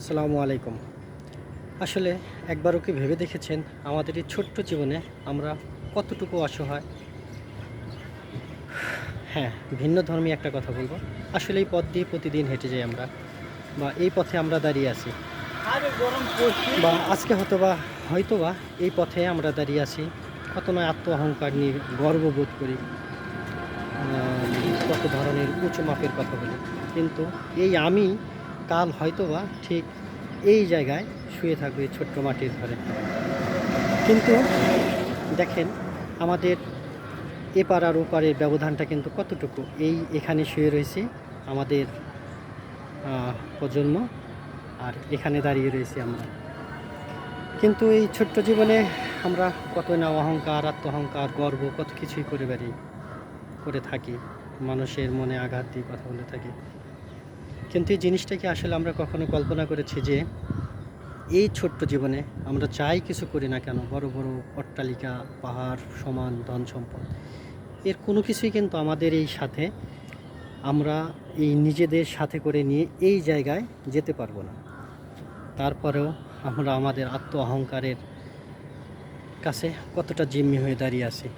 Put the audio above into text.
আসসালামু আলাইকুম। আসলে একবারও কি ভেবে দেখেছেন আমাদের এই ছোট্ট জীবনে আমরা কতটুকু অসহায়? হ্যাঁ ভিন্ন ধর্মী একটা কথা বলব। আসলে এই পথ দিয়ে প্রতিদিন হেঁটে যাই আমরা, বা এই পথে আমরা দাঁড়িয়ে আছি, বা আজকে হয়তো বা হয়তো বা এই পথে আমরা দাঁড়িয়ে আছি। কত নয় আত্ম অহংকার নিয়ে গর্ববোধ করি কত ধরনের উঁচু মাপের কথা বলি। কিন্তু এই আমি কাল হয়তোবা ঠিক এই জায়গায় শুয়ে থাকবে ছোট্ট মাটির ঘরে। কিন্তু দেখেন, আমাদের এপার আর ওপারের ব্যবধানটা কিন্তু কতটুকু? এই এখানে শুয়ে রয়েছে আমাদের প্রজন্ম, আর এখানে দাঁড়িয়ে রয়েছি আমরা। কিন্তু এই ছোট্ট জীবনে আমরা কত না অহংকার, আত্মহংকার, গর্ব, কত কিছুই করে বেরি করে থাকি, মানুষের মনে আঘাত দিয়ে কথা বলে থাকি। কিন্তু এই জিনিসটাকে আসলে আমরা কখনো কল্পনা করেছি যে এই ছোট্ট জীবনে আমরা চাই কিছু করি না কেন, বড় বড় অট্টালিকা, পাহাড়, সমান ধন সম্পদ। এর কোনো কিছুই কিন্তু আমাদের এই সাথে আমরা এই নিজেদের সাথে করে নিয়ে এই জায়গায় যেতে পারব না। তারপরেও আমরা আমাদের আত্ম অহংকারের কাছে কতটা জিম্মি হয়ে দাঁড়িয়ে আছি।